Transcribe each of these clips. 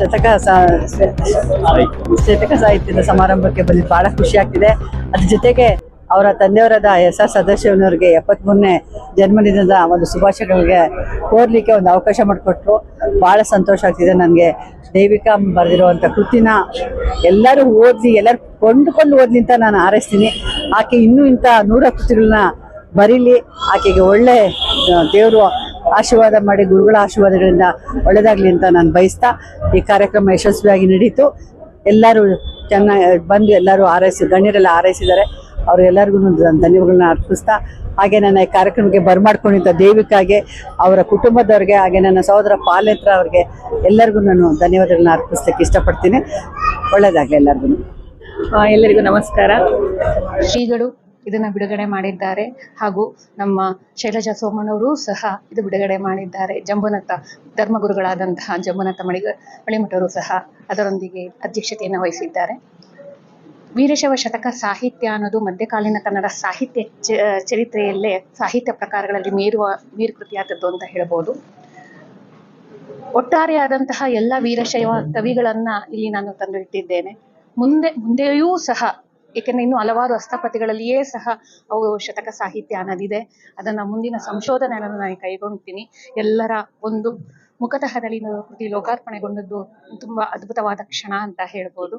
ಶತಕ ಶತಕ ಸಾಹಿತ್ಯದ ಸಮಾರಂಭಕ್ಕೆ ಬಂದಿದ್ದು ಬಹಳ ಖುಷಿ ಆಗ್ತಿದೆ. ಅದ್ರ ಜೊತೆಗೆ ಅವರ ತಂದೆಯವರಾದ ಎಸ್ ಆರ್ ಸದಾಶಿವನವ್ರಿಗೆ ಎಪ್ಪತ್ತ್ ಮೂರನೇ ಜನ್ಮದಿನದ ಒಂದು ಶುಭಾಶಯಗಳಿಗೆ ಕೋರ್ಲಿಕ್ಕೆ ಒಂದು ಅವಕಾಶ ಮಾಡಿಕೊಟ್ರು. ಬಹಳ ಸಂತೋಷ ಆಗ್ತಿದೆ ನನಗೆ. ದೇವಿಕಾ ಬರೆದಿರುವಂಥ ಕೃತಿನ ಎಲ್ಲರೂ ಓದಲಿ, ಎಲ್ಲರೂ ಕೊಂಡುಕೊಂಡು ಓದಲಿ ಅಂತ ನಾನು ಹಾರೈಸ್ತೀನಿ. ಆಕೆ ಇನ್ನೂ ಇಂಥ ನೂರ ಕೃತಿಗಳನ್ನ ಬರೀಲಿ. ಆಕೆಗೆ ಒಳ್ಳೆ ದೇವರು ಆಶೀರ್ವಾದ ಮಾಡಿ, ಗುರುಗಳ ಆಶೀರ್ವಾದಗಳಿಂದ ಒಳ್ಳೆದಾಗ್ಲಿ ಅಂತ ನಾನು ಬಯಸ್ತಾ ಈ ಕಾರ್ಯಕ್ರಮ ಯಶಸ್ವಿಯಾಗಿ ನಡೀತು. ಎಲ್ಲರೂ ಚೆನ್ನಾಗಿ ಬಂದು ಎಲ್ಲರೂ ಆರೈಸಿ ಗಣ್ಯರೆಲ್ಲ ಆರೈಸಿದ್ದಾರೆ ನಾನು ಧನ್ಯವಾದಗಳನ್ನ ಅರ್ಪಿಸ್ತಾ, ಹಾಗೆ ನನ್ನ ಈ ಕಾರ್ಯಕ್ರಮಕ್ಕೆ ಬರ್ಮಾಡ್ಕೊಂಡಿದ್ದ ದೇವಿಕಾಗೆ ಅವರ ಕುಟುಂಬದವ್ರಿಗೆ, ಹಾಗೆ ನನ್ನ ಸಹೋದರ ಪಾಲೇತ್ರ ಅವ್ರಿಗೆ ಎಲ್ಲರಿಗೂ ನಾನು ಧನ್ಯವಾದಗಳನ್ನ ಅರ್ಪಿಸ್ಲಿಕ್ಕೆ ಇಷ್ಟಪಡ್ತೀನಿ. ಒಳ್ಳೆಯದಾಗಲಿ ಎಲ್ಲರಿಗೂ. ಎಲ್ಲರಿಗೂ ನಮಸ್ಕಾರ. ಶ್ರೀಗಳು ಇದನ್ನ ಬಿಡುಗಡೆ ಮಾಡಿದ್ದಾರೆ. ಹಾಗೂ ನಮ್ಮ ಶೈಲಜಾ ಸೋಮಣ್ಣವರು ಸಹ ಇದು ಬಿಡುಗಡೆ ಮಾಡಿದ್ದಾರೆ. ಜಂಬುನಾಥ ಧರ್ಮಗುರುಗಳಾದಂತಹ ಜಂಬುನಾಥ ಮಳಿಗ, ಮಳಿಮಠರು ಸಹ ಅದರೊಂದಿಗೆ ಅಧ್ಯಕ್ಷತೆಯನ್ನು ವಹಿಸಿದ್ದಾರೆ. ವೀರಶೈವ ಶತಕ ಸಾಹಿತ್ಯ ಅನ್ನೋದು ಮಧ್ಯಕಾಲೀನ ಕನ್ನಡ ಸಾಹಿತ್ಯ ಚರಿತ್ರೆಯಲ್ಲೇ ಸಾಹಿತ್ಯ ಪ್ರಕಾರಗಳಲ್ಲಿ ಮೀರುವ, ಮೀರುಕೃತಿಯಾದದ್ದು ಅಂತ ಹೇಳ್ಬೋದು. ಒಟ್ಟಾರೆಯಾದಂತಹ ಎಲ್ಲ ವೀರಶೈವ ಕವಿಗಳನ್ನ ಇಲ್ಲಿ ನಾನು ತಂದು ಇಟ್ಟಿದ್ದೇನೆ ಮುಂದೆ, ಮುಂದೆಯೂ ಸಹ ಏಕೆಂದ್ರೆ ಇನ್ನು ಹಲವಾರು ಹಸ್ತಪ್ರತಿಗಳಲ್ಲಿಯೇ ಸಹ ಅವು ಶತಕ ಸಾಹಿತ್ಯ ಅನ್ನೋದಿದೆ. ಅದನ್ನ ಮುಂದಿನ ಸಂಶೋಧನೆಯನ್ನು ನಾನು ಕೈಗೊಳ್ತೀನಿ ಎಲ್ಲರ ಒಂದು ಮುಖತಃದಲ್ಲಿ ಕೃತಿ ಲೋಕಾರ್ಪಣೆಗೊಂಡದ್ದು ತುಂಬಾ ಅದ್ಭುತವಾದ ಕ್ಷಣ ಅಂತ ಹೇಳ್ಬೋದು.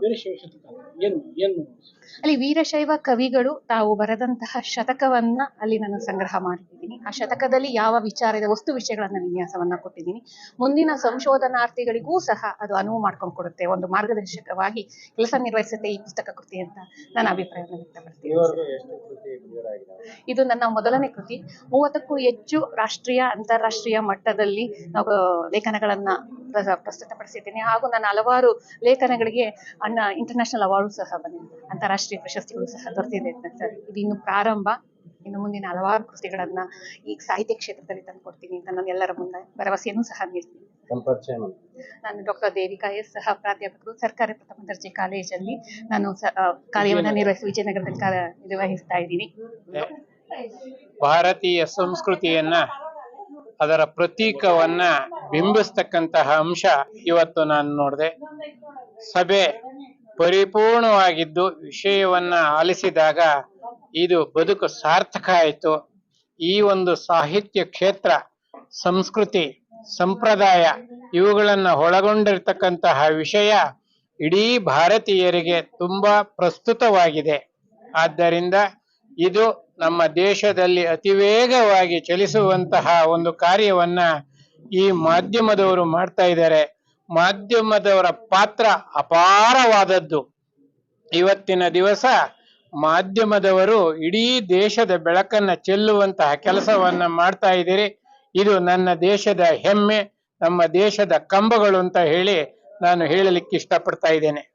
ಅಲ್ಲಿ ವೀರಶೈವ ಕವಿಗಳು ತಾವು ಬರೆದಂತಹ ಶತಕವನ್ನ ಅಲ್ಲಿ ನಾನು ಸಂಗ್ರಹ ಮಾಡಿದ್ದೀನಿ. ಆ ಶತಕದಲ್ಲಿ ಯಾವ ವಿಚಾರದ ವಸ್ತು ವಿಷಯಗಳನ್ನ ವಿನ್ಯಾಸವನ್ನ ಕೊಟ್ಟಿದ್ದೀನಿ. ಮುಂದಿನ ಸಂಶೋಧನಾರ್ಥಿಗಳಿಗೂ ಸಹ ಅದು ಅನುವು ಮಾಡ್ಕೊಂಡು ಕೊಡುತ್ತೆ. ಒಂದು ಮಾರ್ಗದರ್ಶಕವಾಗಿ ಕೆಲಸ ನಿರ್ವಹಿಸುತ್ತೆ ಈ ಪುಸ್ತಕ ಕೃತಿ ಅಂತ ನನ್ನ ಅಭಿಪ್ರಾಯವನ್ನು ಆಗಿದೆ ಇದು ನನ್ನ ಮೊದಲನೇ ಕೃತಿ. ಮೂವತ್ತಕ್ಕೂ ಹೆಚ್ಚು ರಾಷ್ಟ್ರೀಯ ಅಂತಾರಾಷ್ಟ್ರೀಯ ಮಟ್ಟದಲ್ಲಿ ನಾವು ಲೇಖನಗಳನ್ನ ಪ್ರ- ಪ್ರಸ್ತುತಪಡಿಸಿದ್ದೀನಿ. ಹಾಗೂ ನನ್ನ ಹಲವಾರು ಲೇಖನಗಳಿಗೆ ಅಣ್ಣ ಇಂಟರ್ನ್ಯಾಷನಲ್ ಅವಾರ್ಡು ಸಹ ಬಂದಿದೆ ಅಂತಾರಾಷ್ಟ್ರೀಯ ಪ್ರಶಸ್ತಿಗಳು ಸಹ ದೊರೆತಿದೆ ಸರ್. ಇದು ಇನ್ನು ಪ್ರಾರಂಭ. ಇನ್ನು ಮುಂದಿನ ಹಲವಾರು ಕೃತಿಗಳನ್ನ ಈ ಸಾಹಿತ್ಯ ಕ್ಷೇತ್ರದಲ್ಲಿ ತಂದುಕೊಡ್ತೀನಿ ಅಂತ ನಾನು ಎಲ್ಲರ ಮುಂದೆ ಭರವಸೆಯನ್ನು ಸಹ ನೀಡ್ತೀನಿ. ಸಂಪರಿಚಯ ನಾನು ಡಾಕ್ಟರ್ ದೇವಿಕಾ ಎಸ್ ಸಹ ಪ್ರಾಧ್ಯಾಪಕರು. ಸರ್ಕಾರಿ ಪ್ರಥಮ ದರ್ಜೆ ಕಾಲೇಜಲ್ಲಿ ನಾನು ಕಾರ್ಯವನ್ನು ನಿರ್ವಹಿಸಿ ವಿಜಯನಗರದಲ್ಲಿ ಕಾರ್ಯ ನಿರ್ವಹಿಸ್ತಾ ಇದ್ದೀನಿ. ಭಾರತೀಯ ಸಂಸ್ಕೃತಿಯನ್ನ ಅದರ ಪ್ರತೀಕವನ್ನ ಬಿಂಬಿಸ್ತಕ್ಕಂತಹ ಅಂಶ ಇವತ್ತು ನಾನು ನೋಡಿದೆ. ಸಭೆ ಪರಿಪೂರ್ಣವಾಗಿದ್ದು ವಿಷಯವನ್ನ ಆಲಿಸಿದಾಗ ಇದು ಬದುಕು ಸಾರ್ಥಕ ಆಯಿತು. ಈ ಒಂದು ಸಾಹಿತ್ಯ ಕ್ಷೇತ್ರ, ಸಂಸ್ಕೃತಿ, ಸಂಪ್ರದಾಯ ಇವುಗಳನ್ನ ಒಳಗೊಂಡಿರ್ತಕ್ಕಂತಹ ವಿಷಯ ಇಡೀ ಭಾರತೀಯರಿಗೆ ತುಂಬಾ ಪ್ರಸ್ತುತವಾಗಿದೆ. ಆದ್ದರಿಂದ ಇದು ನಮ್ಮ ದೇಶದಲ್ಲಿ ಅತಿ ವೇಗವಾಗಿ ಚಲಿಸುವಂತಹ ಒಂದು ಕಾರ್ಯವನ್ನ ಈ ಮಾಧ್ಯಮದವರು ಮಾಡ್ತಾ ಇದ್ದಾರೆ. ಮಾಧ್ಯಮದವರ ಪಾತ್ರ ಅಪಾರವಾದದ್ದು. ಇವತ್ತಿನ ದಿವಸ ಮಾಧ್ಯಮದವರು ಇಡೀ ದೇಶದ ಬೆಳಕನ್ನ ಚೆಲ್ಲುವಂತಹ ಕೆಲಸವನ್ನ ಮಾಡ್ತಾ ಇದ್ದೀರಿ. ಇದು ನನ್ನ ದೇಶದ ಹೆಮ್ಮೆ, ನಮ್ಮ ದೇಶದ ಕಂಬಗಳು ಅಂತ ಹೇಳಿ ನಾನು ಹೇಳಲಿಕ್ಕೆ ಇಷ್ಟಪಡ್ತಾ ಇದ್ದೇನೆ.